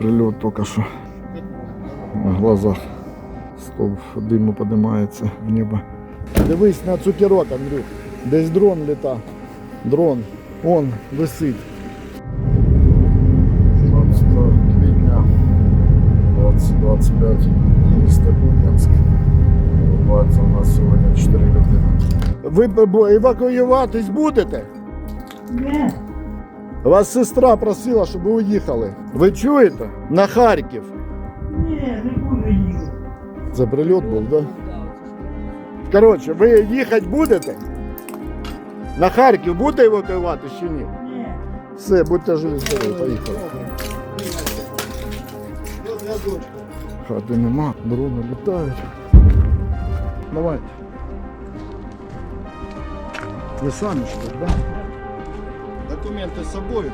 прильот тільки що. На глазах стовп диму піднімається в небо. Дивись на цукерок, Андрюх. Десь дрон літа. Дрон. Он висить. 17 квітня 2025 місто Куп'янськ. Відбувається у нас сьогодні 4 людини. Ви евакуюватись будете? Ні, Вас сестра просила, щоб ви уїхали. Ви чуєте? На Харків. ні, не їхати. Це прильот був, так? Да? Коротше, ви їхати будете? На Харків будете евакуювати чи ні? Ні. Все, будьте живі, здорові, поїхали. Хати нема, дрони літають. Давайте. Ви самі що ли, да? Документи з собою.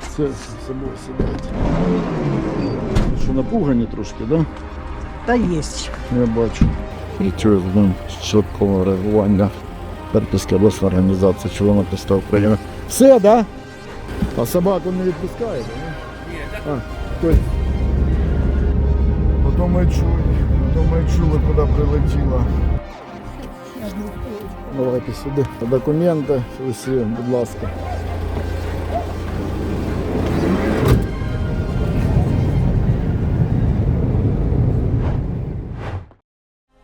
Все, з собою сидять. Що напугані трошки, да? Та є. Я бачу. Працюю з ним з чіткого реагування Харківська обласна організація Христа України. Все, да? А собаку не відпускаєте, ні? А, хтось. Потім ми чули, потім ми чули, куди прилетіла. Давайте сюди. Документи, усі, будь ласка.